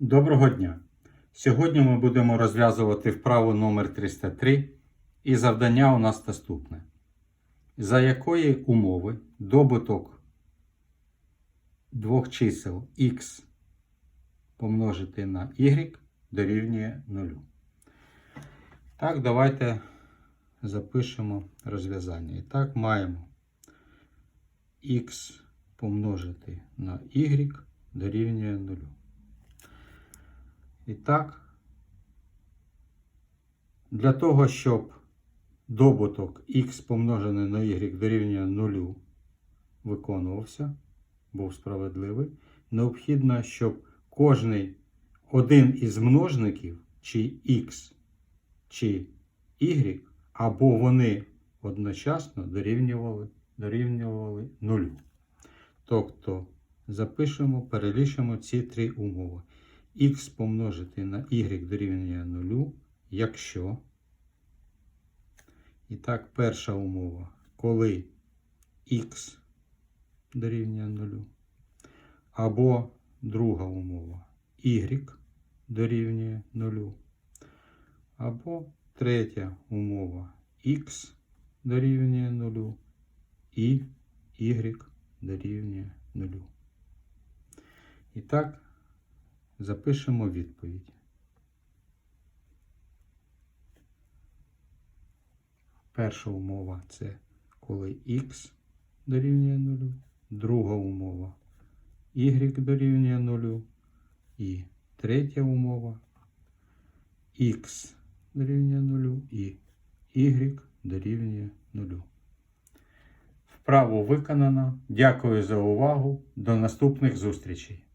Доброго дня! Сьогодні ми будемо розв'язувати вправу номер 303 і завдання у нас наступне. За якої умови добуток двох чисел x помножити на y дорівнює 0. Так, давайте запишемо розв'язання. І так, маємо x помножити на y дорівнює 0. І так, для того, щоб добуток x помножений на y дорівнює 0 виконувався, був справедливий, необхідно, щоб кожний один із множників, чи x, чи y, або вони одночасно дорівнювали, дорівнювали 0. Тобто запишемо, перелішимо ці три умови х помножити на y дорівнює 0, якщо. І так, перша умова, коли х дорівнює 0. Або друга умова y дорівнює 0. Або третя умова х дорівнює 0 і y дорівнює 0. І так, Запишемо відповідь. Перша умова це коли х дорівнює 0. Друга умова y дорівнює 0. І третя умова х дорівнює 0 і y дорівнює 0. Вправо виконано. Дякую за увагу. До наступних зустрічей.